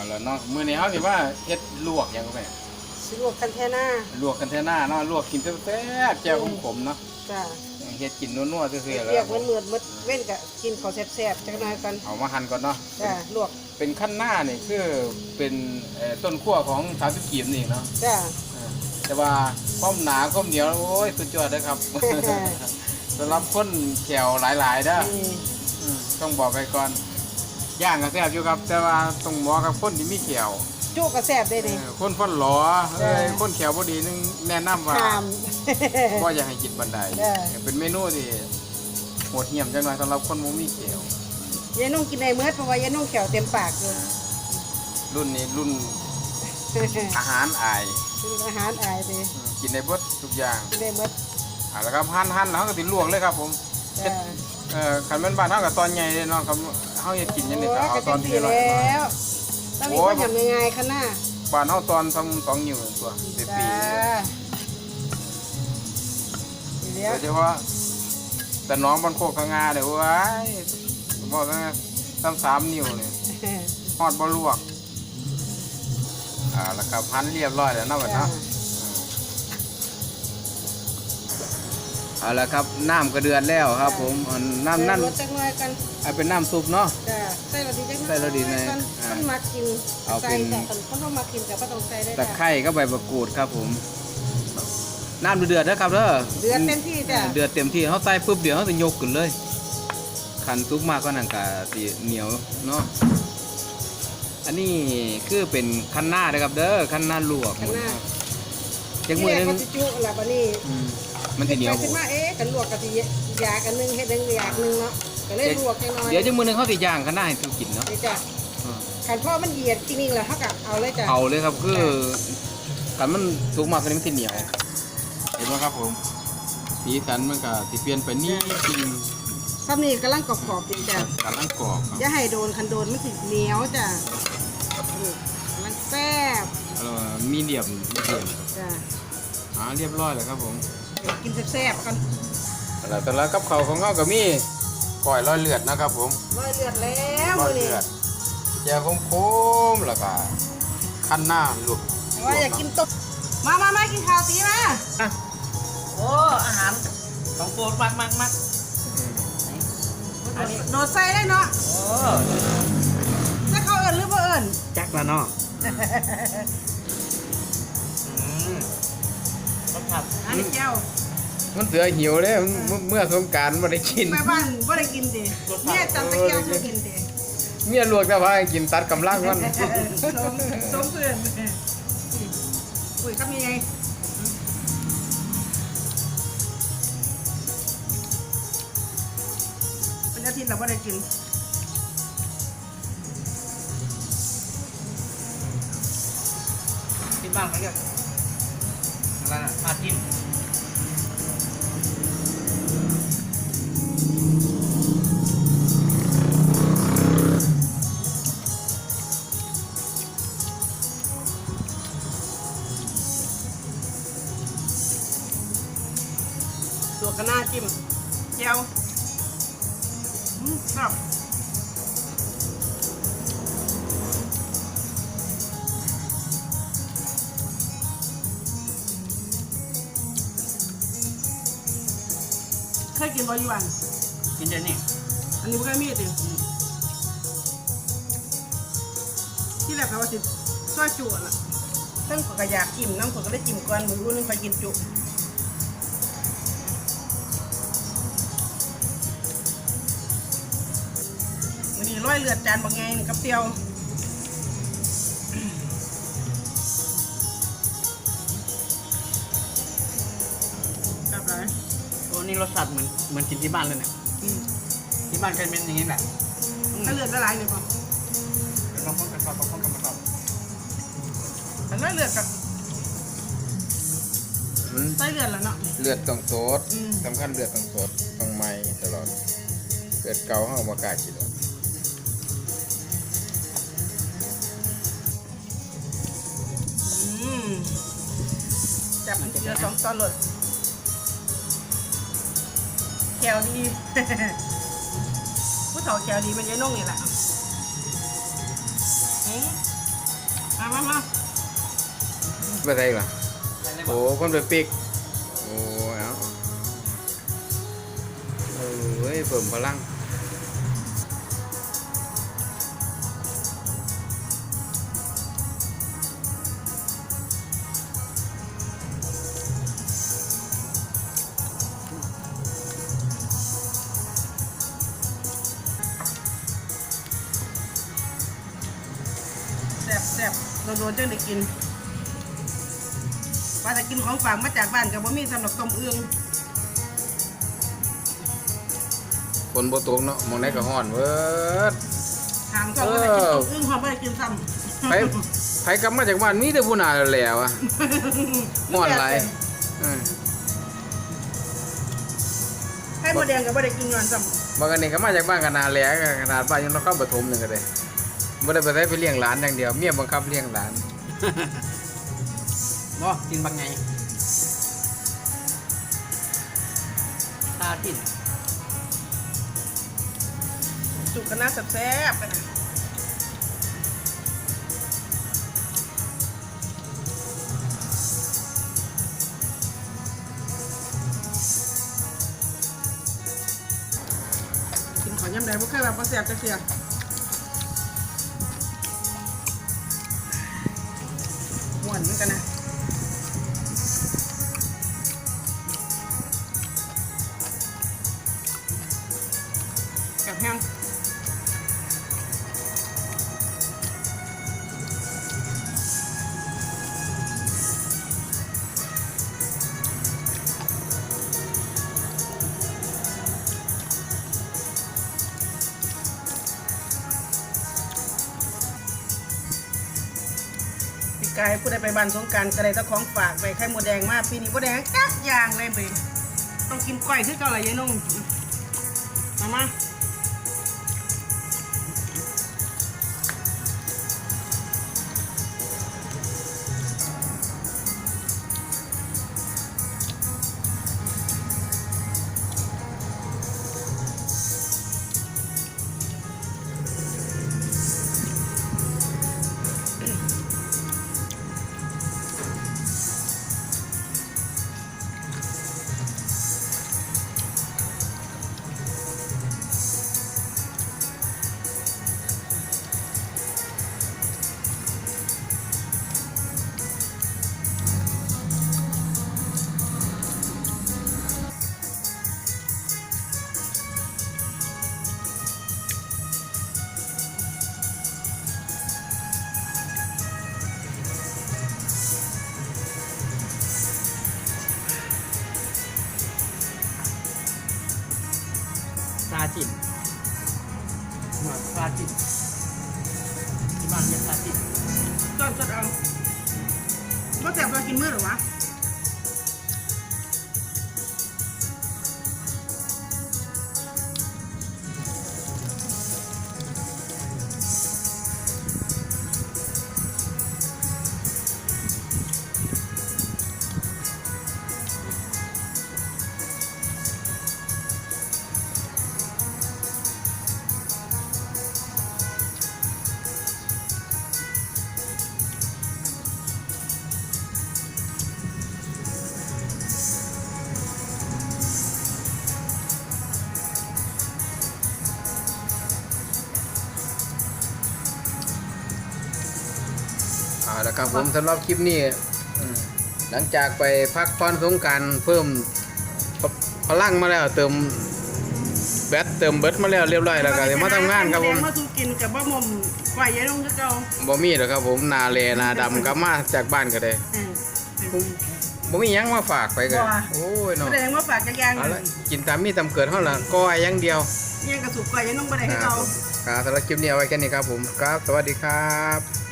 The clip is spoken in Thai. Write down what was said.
เอาละเนาะมื้อนี้เฮาสิว่าเฮ็ดลวกหยังก็แม่สิลวกกันแท่หน้าลวกกันแท้หน้าเนาะลวกกินแซ่บๆแจ่วขมๆเนาะจ้ะเฮ็ดกินนัวๆซื่อๆแล้วเรียกเหมือนเหมือนมืดเว้นกะกินข้าวแซ่บๆจักหน่อยกันเอามาหั่นก่อนเนาะจ้ะลวกเป็นขั้นหน้านี่คือเป็นเอ่อต้นขั้วของสาวสิบกีบนี่เนาะจ้ะเออแต่ว่าความหนาความเหนียวโอ้ยสุดยอดเลยครับ สำหรับคนแขวหลายๆเด้อนี่อืมต้องบอกไปก่อน ย่างก็แซ่บอยู่ครับ แต่ว่าต้องเหมาะกับคนที่มีแขวจุก็แซ่บได้เอนี่อคนฟันหลอเอ้ยจ้ะคนแขวบ่ดีนึงแนะนำว่าห้ามบ่อยากให้กินบันไดจ้ะเป็นเมนูที่โหดเหี้ยมจังหน่อยสำหรับคนบ่มีแขวยายนุ่งกินได้เมื่อเพราะว่ายายนุ่งแขวเต็มปากอยู่ รุ่นนี้รุ่นอาหารอายกินอาหารอายเลยอืมกินได้เบิดทุกอย่างกินได้เมื่ออ่าแล้วครับหั่นหั่นแล้วก็ติลวกเลยครับผม จ้ะเอ่อคันแม่นบ้านเฮากับตอนใหญ่เลยเนาะครับ เฮาเฮ็ดกินจังได๋ก็เอาโอ้ยตอนก็ที่ดีน้อยแล้วต้องมีคนทำยังไงคะหน้าบ้านเฮาตอนทำสองนิ้วนั่นตัวสิบจ้าปีดีแล้วโดยเฉพาะแต่น้องบ้านโคกพังงาเด้อว้ายบอกว่าทำสามนิ้วนี่ฮอดบ่ลวกอ่าแล้วก็พันเรียบร้อยแล้วเนาะบัดจ้าเนาะเอาละครับน้ำก็เดือดแล้วครับ ผมอันน้ำนั่นรสจักหน่อยกัน เอาเป็นน้ำซุปเนาะ จ้าใส่เราดีจักหน่อยใส่เราดีในกันอ่าคนมากินเอาเป็น ใส่แต่คนคนต้องมากินกับก็ต้องใส่ได้ตะจ้ะ ไคร้ก็ใบมะกรูดครับผม น้ำเดือดๆนะครับเด้อเดือดเต็มที่จ้ะ เดือดเต็มที่เขาใส่ปุ๊บเดี๋ยวเขาจะยกขึ้นเลย ขันซุกมากก็นั่นกะสีเหนียวเนาะ อันนี้คือเป็นขั้นหน้านะครับเด้อขั้นหน้าลวกข้างหน้าจังมือหนึงที่แรกเขาสิจุแล้วบัดนี้อืมมันจะเหนียวไปขึ้นมาเอ๊ะกันลวกกะทิยากันนึงเฮ็ดนึงอยากนึงเนาะ ก็เลยลวกจังน้อยเดี๋ยวจังมือหนึงเขาจะย่างขั้นหน้าให้ทุกกินเนาะนี่จ้ะอืมขันพ่อมันเหยียดจริงๆแล้วเฮาก็เอาเลยจ้ะเอาเลยครับคือขันมันสุกมากก็มันจะเหนียว เห็นไหมครับผมสีสันมันก็สิเปลี่ยนไปนี่จริงซ้ำนี่กำลังกรอบๆดีจ้ะกำลังกรอบครับอย่าให้โดนคันโดนมันสิเหนียวจ้ะนี่มันแซ่บแล้วมีเดียมมีเดียมครับจ้ะอ่าเรียบร้อยแล้วครับผมเดี๋ยวกินแซ่บๆกัน แล้วแต่ละกับเขาวของเขาก็มี ก้อยร้อยเลือดนะครับผมร้อยเลือดแล้วร้อมื้ยอนี้เลือดแจ่วคมๆแล้วก็ขั้นหน้าลูกว่าอยากกินต้มมามามากินข้าวตีมาโอ้อาหารของโปรดมากมากมากโดดใส่ได้เนาะโอ้ถ้าเขาเอิ้นหรือบ่เอิ้นจักละเนาะอืมต้องขับอันนี้แก้ว มันเสือหิวเลยเมื่อสงกรารไม่ได้กินแม่บ้านบ่ได้กินดิเนี่ยจำตะเกียบบ่กินดิเมียลวกแต่ว่าให้กินตัดกำลังมันสมสมเพื่อนอุ้ยครับยังไงเป็นอาทิตย์เราบ่ได้กินที่บ้านเขาเรียกอะไรนะพาทิน ตัวกระหน้าจิ้มแก้วอืมครับเคยกินบอยูอันกินเดี๋ยวนี้อันนี้บ่เคยมีติที่แรกเขาว่าสิซอยจุอะเพิ่งเขาก็อยากจิ้มน้ำเขาก็ได้จิ้มก่อนมือรุ่นนึงไปกินจุ ร้อยเลือดจานบางไงนี่กับเตียวกลับไรโอ้นี่รสชาติเหมือนเหมือนกินที่บ้านเลยเนี่ยอืมที่บ้านเคยเป็นอย่างนี้แหละถ้าเลือดละลายเลยป่ะบางคนก็ชอบบางคนก็ไม่ชอบแต่ร้อยเลือดกับมันใส่เลือดแล้วเนาะ เลือดต้องสดอืม สำคัญเลือดต้องสดต้องไหม้ตลอด เลือดเก่าเขาเอามากล้ากินหรอก จับมันเจอสองตอนเลยแคลดีผู้เฒ่าแคลดีมันยายนุ่งนี่แหละอืมมามามาไปใส่ล่ะใส่เลยบโอ้อกคนไปปิกโอ้ยเอาเอ้ยเพิ่มพลัง โดนๆจังได้กินว่าแต่กินของฝากมาจากบ้านกับบ่มีสำหรับต้มเอื้องฝนบ่ตกเนาะหมองไหนก็ฮ้อนเวิดทางก็ว่าแต่กินต้มเอื้องหอมบ่ได้กินซ้ำไปไปกลับมาจากบ้านมีแต่ผู้น่าแหล้วอะฮ้อนหลายเออให้โมแดงกับบ่ได้กินย้อนซ้ำ บางอันนี่ก็มาจากบ้านขนาดแหล้วขนาดบ้านยังนครปฐมนึงก็ได้ บ่ได้ไปใช้ไปเลี้ยงหลานอย่างเดียวเมียบังคับเลี้ยงหลานบอกกินบางไงตาทิ่นสุกกันะแซ่บๆกันนะกินขอยำใดบ่เคยว่าบ่แซ่บจักเที่ย กายผู้ใดไปบ้านสงการก็ได้แตะของฝากไปไข่หมดแดงมาปีนี้หมดแดงจักอย่างเลยเบต้องกินก้อยคือเก่าเลยยายนุ่งมามาาทิ่นหัวตาจิตที่บ้านเรียกปลาทิ่นต้นสดเอาก็แซ่บเรากินมื้อหรอวะ ละครับผมสำหรับคลิปนี้อืมหลังจากไปพักผ่อนสงกรารเพิ่มพพลังมาแล้วเติมแบตเติมเบิร์ดมาแล้วเรียบร้อยแล้วก็เดี๋ยวมาทำงานครับผมแดงมาสู่กินกับบ่หม่อมก้อยยายนุ่งคือเก่าบ่มีหรอกครับผมหนาแลหนาดำกลับมาจากบ้านก็ได้อืมบ่มีหยังมาฝากไปกันบ่โอ้ยแสเนาะดงว่าฝากจักอย่างเอาเลละยกินตามมีตามเกิดเท่านั้นก้อยอย่างเดียวยังกระสุกก้อยยายนุ่งบ่ได้ให้ครับเก่าครับสำหรับคลิปนี้เอาไว้แค่นี้ครับผมครับ สวัสดีครับ